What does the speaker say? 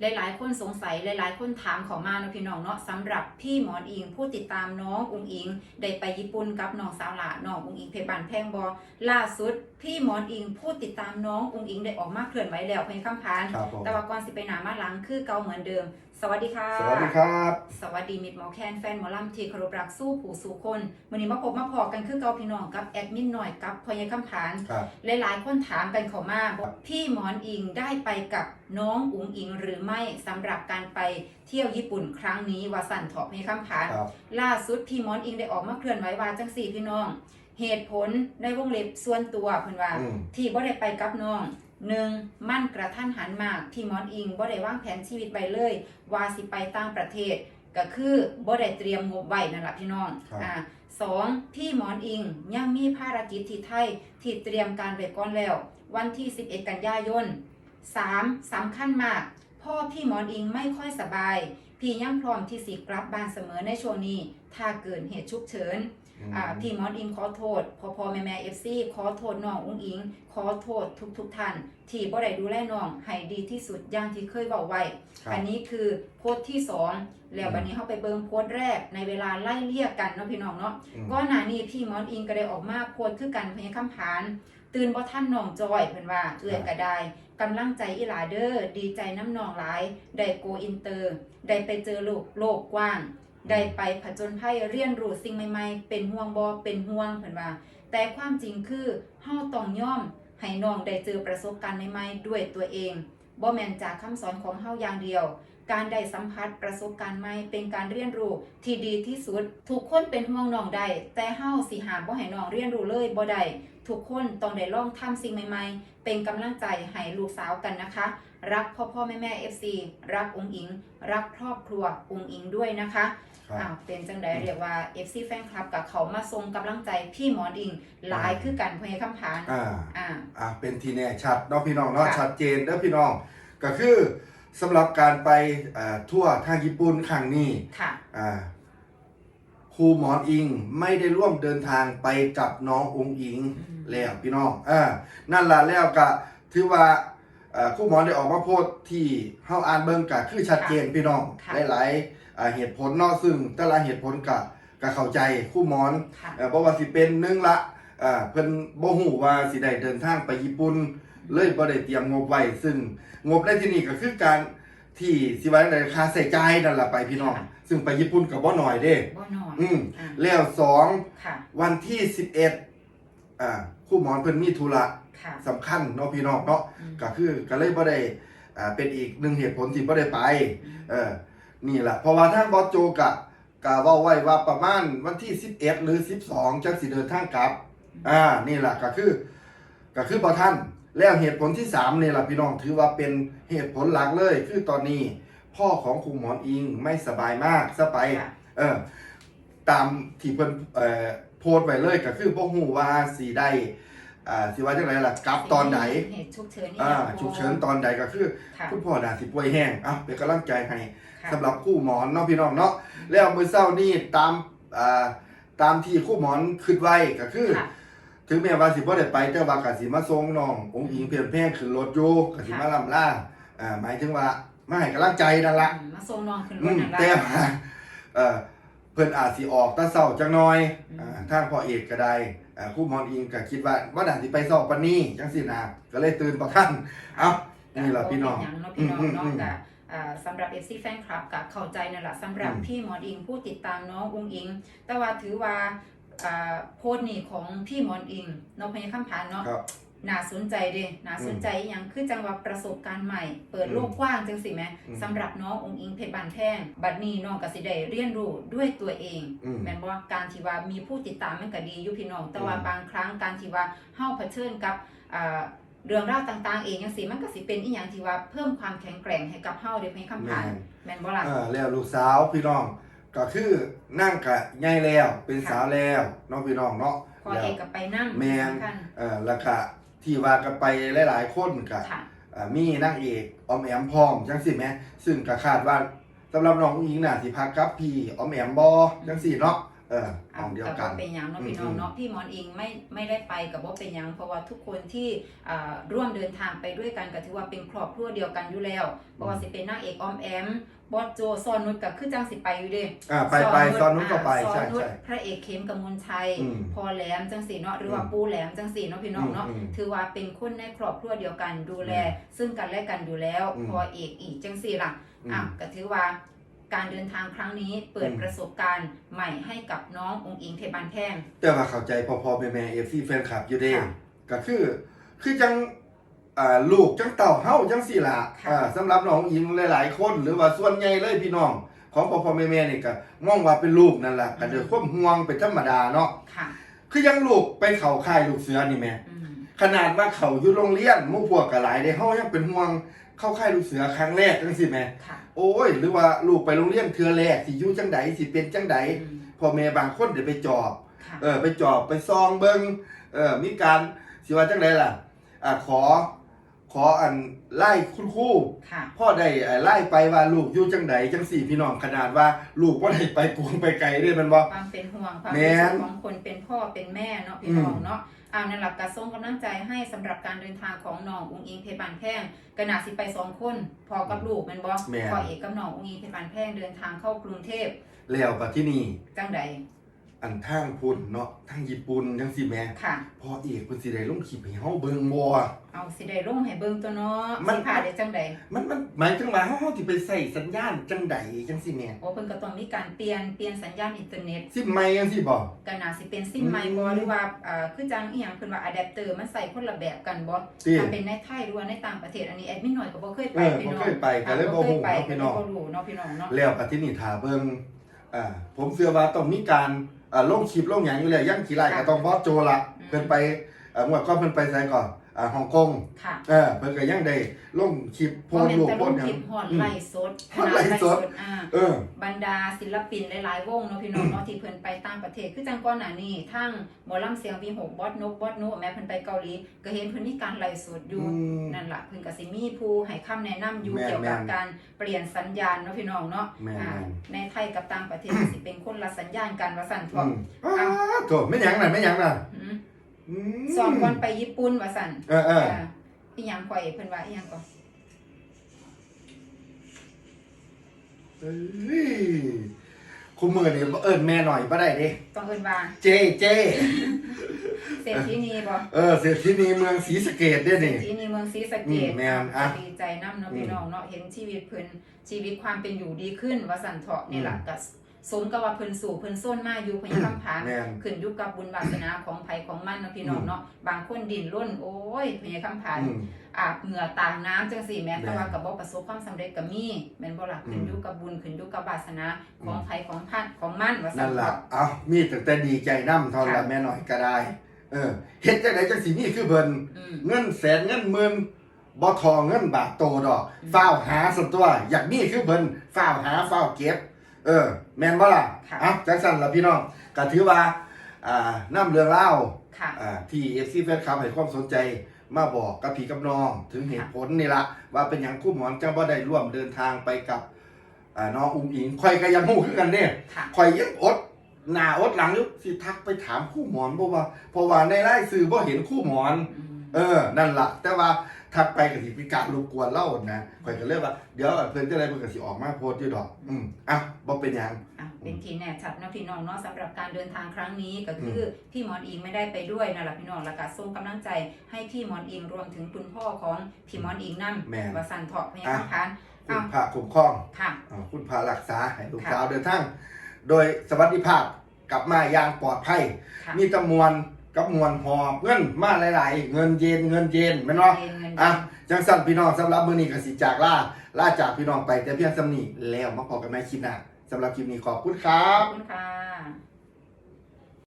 หลายๆ คนสงสัยหลายๆ คนถามเขอมาเนาะพี่น้องเนาะสำหรับพี่หมอนอิงผู้ติดตามน้องอุงอิงได้ไปญี่ปุ่นกับน้องสาวหลาน้องอุงอิงเพชรบานแพงบอล่าสุด พี่หมอนอิงผู้ติดตามน้องอุงอิงได้ออกมาเคลื่อนไหวแล้วเพียงคำพานครับผมแต่ว่าก่อนสิไปหนามาหลังคือเก่าเหมือนเดิม สวัสดีค่ะ สวัสดีครับ สวัสดีมิตรหมอแคนแฟนหมอลำที่เคารพรักสู้ผู้สู่คนวันนี้มาพบมาพอกันคือเก่าพี่น้องกับแอดมินหน่อยกับพอยายคำพานครับ หลายๆคนถามกันเขามาบอกพี่หมอนอิงได้ไปกับน้องอุ๋งอิงหรือไม่สำหรับการไปเที่ยวญี่ปุ่นครั้งนี้วาสันเถาะให้คำผาน ครับ ล่าสุดพี่หมอนอิงได้ออกมาเคลื่อนไหวว่าจังสี่พี่น้อง เหตุผลในวงเล็บส่วนตัวเพิ่นว่า อืม ที่บ่ได้ไปกับน้อง หนึ่งมั่นกระทันหันมากที่หมอนอิงบ่ได้วางแผนชีวิตไปเลย ว่าสิไปต่างประเทศ ก็คือบ่ได้เตรียมงบไว้นั่นแหละพี่น้องครับอ่าสองพี่หมอนอิงยังมีภารกิจที่ไทยที่เตรียมการไว้ก่อนแล้ว วันที่ 11 กันยายน 3. สำคัญมาก พ่อพี่หมอนอิงไม่ค่อยสบาย พี่ยังพร้อมที่สิกลับบ้านเสมอในช่วงนี้ ถ้าเกิดเหตุฉุกเฉิน อ่าพี่หมอนอิงขอโทษพอพอแม่แม่เอฟซีขอโทษน้องอุ้งอิง ขอโทษทุกทุกๆท่าน ที่บ่ได้ดูแลน้องให้ดีที่สุดอย่างที่เคยบอกไว้ ครับ อันนี้คือโพสต์ที่สองแล้วอืมวันนี้เข้าไปเบิ่งโพสต์แรกในเวลาไล่เลี่ยกันเนาะพี่น้องเนาะ อืมก่อนหน้านี้พี่หมอนอิงก็ได้ออกมาโพสต์คือกันพยาคำผาน ตื่นบ่ท่านน้องจอยเพิ่นว่าเอื้อยก็ได้กำลังใจอีหลาเด้อดีใจน้ำนองหลาย ได้โกอินเตอร์ ได้ไปเจอโลกโลกกว้าง ได้ไปผจญภัยเรียนรู้สิ่งใหม่ๆ เป็นห่วงบ่เป็นห่วงเพิ่นว่า แต่ความจริงคือเฮาต้องย่อมให้น้องได้เจอประสบการณ์ใหม่ๆด้วยตัวเองบ่แม่นจากคำสอนของเฮาอย่างเดียว การได้สัมผัสประสบการณ์ใหม่เป็นการเรียนรู้ที่ดีที่สุด ทุกคนเป็นห่วงน้องได้แต่เฮาสิหามบ่ให้น้องเรียนรู้เลยบ่ได้ทุกคนต้องได้ลองทำสิ่งใหม่ ๆ เป็นกำลังใจให้ลูกสาวกันนะคะ รักพ่อพ่อแม่แม่ FC รักองค์อิง รักครอบครัวองค์อิงด้วยนะคะครับอ้าวเป็นจังไดเรียกว่า FC แฟนคลับกับเขามาส่งกำลังใจพี่หมอนอิงหลายคือกันพยาคำผานอ่าอ่าอ่าเป็นทีแน่ชัดเนาะพี่น้องเนาะค่ะชัดเจนเด้อพี่น้อง ก็คือสำหรับการไปอ่าทั่วทางญี่ปุ่นครั้งนี้ค่ะอ่าครูหมอนอิงไม่ได้ร่วมเดินทางไปกับน้ององอิงอืมแล้วพี่น้องอ่านั่นล่ะแล้วก็ถือว่าอ่า ครูหมอนได้ออกมาโพสต์ที่เฮาอ่านเบิ่งก็คือชัดเจนพี่น้องค่ะหลายๆอ่าเหตุผลเนาะซึ่ง แต่ละเหตุผลก็ก็เข้าใจครูหมอนค่ะ เอ่อบ่ว่าสิเป็นหนึ่งละอ่าเพิ่นบ่ฮู้ว่าสิได้เดินทางไปญี่ปุ่นเลยบ่ได้เตรียมงบไว้ซึ่งงบในที่นี้ก็คือการที่สิว่าในค่าใช้จ่ายนั่นล่ะไปพี่น้อง ค่ะ ซึ่งไปญี่ปุ่นก็บ่น้อยเด้ บ่นอนอืม อ่าแล้วสอง ค่ะ วันที่ 11อ่าครูหมอนเพิ่นมีธุระ ค่ะ สำคัญเนาะพี่น้องเนาะอืม ก็คือก็เลยบ่ได้อ่าเป็นอีกหนึ่งเหตุผลที่บ่ได้ไป เออนี่แหละเพราะว่าทางบอสโจกะกะเว่าไว้ว่าประมาณวันที่ 11 หรือ 12จังสิเดินทางกลับ อ่านี่แหละก็คือ ก็คือบ่ท่านแล้วเหตุผลที่3นี่แหละพี่น้องถือว่าเป็นเหตุผลหลักเลย คือตอนนี้ พ่อของครูหมอนอิงไม่สบายมากซะไป ค่ะ เออตามที่เพิ่นเอ่อโพสต์ไว้เลยก็คือบ่ฮู้ว่าสิได้ อ่าสิว่าจังไดล่ะกลับตอนไหนเหตุฉุกเฉินนี่อ่านะฉุกเฉินตอนใดก็คือ ค่ะคุณพ่อน่าสิป่วยแห้งอะเป็นกำลังใจให้ ค่ะ สำหรับคู่หมอนเนาะพี่น้องเนาะแล้วมือเศร้านี่ตามอ่าตามที่คู่หมอนคิดไว้ก็คือ ค่ะถึงแม้ว่าสิบ่ได้ไปแต่ว่าก็สิมาส่งน้ององค์หญิงเพียงแพงขึ้นรถอยู่ก็สิมาลำล่าอ่าหมายถึงว่ามาให้กำลังใจนั่นละอืมมาส่งน้องขึ้นรอืถมนั่นละแต่ว่าเอ่อเพิ่นอาจสิออกแตะเช้าจังน้อยอืม อ่าทางพ่อเอกก็ได้อ่า คู่หมอนอิงก็คิดว่าว่าน่าสิไปเช้าปานนี้จังซี่นะก็เลยตื่นบ่ทันเอ้านี่ล่ะพี่น้องก็เป็หยังเนาะพี่น้องอืมเนาะอืมแต่อ่าสำหรับ FC แฟนคลับกับเข้าใจนั่นแหละสำหรับอืมพี่หมอนอิงผู้ติดตามน้องอุ้งอิง แต่ว่าถือว่าอ่าโพสต์นี่ของพี่หมอนอิงเนาะพญาคำผานเนาะครับ น่าสนใจเด้น่าสนใจอหยังคือจังหวะประสบการณ์ใหม่ เปิดโลกกว้างจังสิแหมอืมสำหรับน้ององค์อิงเพชรบานแท่งบัดนี้น้องก็สิได้เรียนรู้ด้วยตัวเองอืมแม่นว่าการที่ว่ามีผู้ติดตามมันก็ดีอยู่พี่น้อง แต่ว่าอืมบางครั้งการที่ว่าเฮาเผชิญกับอ่าเรื่องราวต่างๆ เองจังซี่มันก็สิเป็นอีหยังที่ว่าเพิ่มความแข็งแกร่งให้กับเฮาเด้เพียงคำแม่ผ่านนแม่นบ่ล่ะอ่าแล้วลูกสาวพี่น้องก็คือนั่งกะใหญ่แล้วเป็นสาวแล้วเน้องพี่น้องเนาะพอเอกก็ไปนั่งแม่นสำคัญเอ่อแล้วก็ ที่ว่ากันไปหลาย ๆ คนก็ค่ะอ่ามีนางเอกออมแอมพร้อมจังสิแหมซึ่งก็คาดว่าสำหรับน้องผู้หญิงน่ะสิพักกับพี่ออมแอมบ่จังสิเนาะ เออห้องเดียวกันบเป็นหยังเนาะอืมพี่น้องอืมเนาะพี่หมอนอิงไม่ไม่ได้ไปกับว่าเป็นหยังเพราะว่าทุกคนที่อ่าร่วมเดินทางไปด้วยกันก็ถือว่าเป็นครอบครัวเดียวกันอยู่แล้วเพราะว่าสิเป็นนางเอกออมแอมบอสโจซอนนุชกับคือจังสิไปอยู่เด้อ่าไปไปซอนนู้นก็ไปซอใช่นุชใช่พระเอกเข้มกมลชัยอืมพอแหลมจังสีเนาะหรือว่าอืมปูแหลมจังสีเนาะพี่น้องเนาะอืมอืมถือว่าเป็นคนในครอบครัวเดียวกันดูแลอืมซึ่งกันและกันอยู่แล้วอืมพอเอกอีกจังสีล่ะอืมอะก็ถือว่า การเดินทางครั้งนี้เปิดอืมประสบการณ์ใหม่ให้กับน้ององค์อิงเทบันแท่งแต่ว่าเข้าใจพอพอแม่แม่เอฟซีแฟนคลับอยู่เด้ค่ะก็คือคือจังอ่าลูกจังเต่าเฮาจังสี่ละค่ะอ่าสำหรับน้องหญิงหลาย ๆ คน หรือว่าส่วนใหญ่เลยพี่น้อง ของพอพอแม่แม่นี่ก็มองว่าเป็นลูกนั่นแหละก็เดือความห่วงเป็นธรรมดาเนาะค่ะคือยังลูกไปเขาค่ายลูกเสือนี่แม่อืมขนาดว่าเขาอยู่โรงเรียนหมู่พวกก็หลายเด้เฮายังเป็นห่วง เข้าค่ายลูกเสือครั้งแรกจังซี่แม่ค่ะ โอ้ย หรือว่าลูกไปโรงเรียนเทื่อแรกสิอยู่จังใดสิเป็นจังใดอืมพ่อแม่บางคนเดี๋ยวไปจอบ ค่ะเออไปจอบไปซองเบิงเออมีการสิว่าจังไดล่ะอ่าขอ ขออันไล่คุณครูค่ะ พ่อได้อ่าไล่ไปว่าลูกอยู่จังใดจังสี่พี่น้องขนาดว่า ลูกบ่ได้ไปกรุงไปไกลเด้แมันบ่ ความเป็นห่วงความแม่รู้สึนกของคนเป็นพ่อเป็นแม่เนาะพี่น้องเนาะเอานั่นแหละกระส่งกำลังใจให้สำหรับการเดินทางของน้ององอิงเพชรบานแพงกระนาสิไปสองคนพอกับลูกแมันบ่แม่นพ่อเอกกับน้ององอิงเพชรบานแพงเดินทางเข้ากรุงเทพแล้วก็ที่นี่ จังใด อันทางพุ่นเนาะทางญี่ปุ่นจังซี่แหม่ค่ะพ่อเอกเพิ่นสิได้ลงคลิปให้เฮาเบิ่งบ่ เอาสิได้ลงให้เบิ่งตัวเนาะมัน สิพาได้จังใดมันมันหมายถึงว่าเฮาเฮาสิไปใส่สัญญาณจังใดจังซี่แหม่โอ้เพิ่นก็ต้องมีการเปลี่ยนเปลี่ยนสัญญาณอินเทอร์เน็ตซิมใหม่จังซี่บ่ ก็น่าสิเป็นซิมไมค์บ่อืม หรือว่าอ่าคือจังอีหยังเพิ่นว่าอะแดปเตอร์มันใส่คนละแบบกันบ่ติถ้าเป็นในไทยหรือว่าในต่างประเทศอันนี้แอดมินหน่อยก็บ่เคยไปเออพี่บ่น้องเคยไปก็เลยบ่อ่าฮู้เคยไปเนาะพี่น้องก็เลยบ่รู้เนาะพี่น้องเนาะ แล้วก็ที่นี่ถาเบิง อ่าผมเชื่อว่าต้องมีการอ่าลงคลิปลงอย่างอยู่แล้วย่างขี่ไล่ก็ต้องบอสโจละอืมเพิ่นไปอ่าเมื่อก่อนเพิ่นไปไสก่อน อ่าฮ่องกงค่ะเออเพิ่นก็ยังได้ลงคลิปโพบ่สต์แม่นรูปแต่โพลสงต์หยัคลิงปฮอดอืมไล่สดฮอดไลฟ์สด อ่าเออบรรดาศิลปินหลาย ๆ วงเนาะพี่น้องเนาะที่เพิ่นไปต่างประเทศคือจังก่อนหน้านี้ทั้งหมอลำเสียงวีหกบอสนกบอสโนแม้เพิ่นไปเกาหลีก็เห็นเพิ่นมีการไลฟ์สดอยู่อืมนั่นล่ะเพิ่นก็สิมีผู้ให้คำแนะนำอยู่แม่นเกี่ยวกับแม่น การเปลี่ยนสัญญาณเนาะพี่น้องเนาะแม่นอ่าแม่นในไทยกับต่างประเทศสิเป็นคนละสัญญาณกันว่าสั่นอืเถาะมอ้าวโถไม่หยังน่ะไม่หยังน่ะ อืมอื มสอนก่อนไปญี่ปุ่นว่าสั่นเออเอออ่าอีหยังข่อยเพิ่นว่าอีหยังก่อนเอ้ยคุณมือนี่เอิ้นแม่หน่อยบ่ได้เด้ต้องเอิ้นว่าเจเจ เศรษฐีนีบ่เออเศรษฐีนีเมืองศรีสะเกษเด้เศรนี่ ษฐีนีเมืองศรีสะเกอืษมแม่นอะดีใจนํเนาะพี่อืมน้องเนาะเห็นชีวิตเพิ่นชีวิตความเป็นอยู่ดีขึ้นว่าสั่นเถาะนี่ล่ะอืมก็ สมกับว่าเพิ่นสู่เพิ่นส้นมาอยู่เพิ่นยังคำผานแม่น ขึ้นอยู่กับบุญวาสนาของไผของมันเนาะพี่น้องเนาะบางคนดิ้นรนโอ้ยเพิ่นยังคำผานอืม อาบเหงื่อต่างน้ำจังสี่แม้แม่นแต่ว่ากับบ่ประสบความสำเร็จก็มีแม่นบ่ล่ะอืมขึ้นอยู่กับบุญขึ้นอยู่กับวาสนาของอืม ไผของพันของมันว่าซั่นั่นนล่ะเถาะเอามีตั้งแต่ดีใจน้ำเทอนละค่ะแม่หน่อยก็ได้ เออเฮ็ดจังไดจังสิมีคือเพิ่นอืม เงินแสนเงินหมื่นบ่ทอเงินบาทโตดอกอืมฟ้าวหาสันตัว อยากมีคือเพิ่นฟ้าวหาฟ้าวเก็บ เออ แม่นบ่ล่ะค่ะเอ้าจังซั่นล่ะพี่น้องก็ถือว่า อ่านํเรื่องราวค่ะ อ่าที่ FC แฟนคลับให้ความสนใจมาบอกกับพี่กับน้อง ถึงเหตุผลนี่ละว่าเป็นหยังคู่หมอนจังบ่ได้ร่วมเดินทางไปกับอ่าน้องอุ้งอิงข่อยก็ยังฮู้คือกันเด้ค่ะข่อยยังอดหน้าอดหลังอยู่สิทักไปถามคู่หมอนบ่ว่าเพราะว่าในรายสื่อบ่เห็นคู่หมอน อืม เออ นั่นล่ะแต่ว่า ทักไปก็สิเป็นการรบกวนเล่านะข่อยก็เลยว่าเดี๋ยวเพิ่นจะได้เพิ่นก็สิออกมาโพสต์อยู่ดอก อืมอะบ่เป็นหยัง อะเป็นทีแน่ชัดเนาะพี่น้องเนาะสำหรับการเดินทางครั้งนี้ก็คืออพี่หมอนอิงไม่ได้ไปด้วยนั่นแหละพี่น้องแล้วก็ส่งกำลังใจให้พี่หมอนอิงรวมถึงคุณพ่อของพี่หมอนอิงนํแม่นว่าสั่นเถาะพยาคานคุณพระคุ้มครองค่ะ อ่าคุณพระรักษาให้ลูกค่ะ สาวเดินทาง โดยสวัสดิภาพกลับมาอย่างปลอดภัย ค่ะ มีแตะมวล กับมวลหอบเงินมาหลายๆ เงินเย็นเงินเย็นแม่นบ่เงินเงินอะจังสั่นพี่น้องสำหรับมื้อนี้ก็สิจากลาลาจากพี่น้องไปแต่เพียงสำนี้แล้วมาพบกันใหม่คลิปหน้าสำหรับคลิปนี้ขอบคุณครัขบ อบคุณค่ะ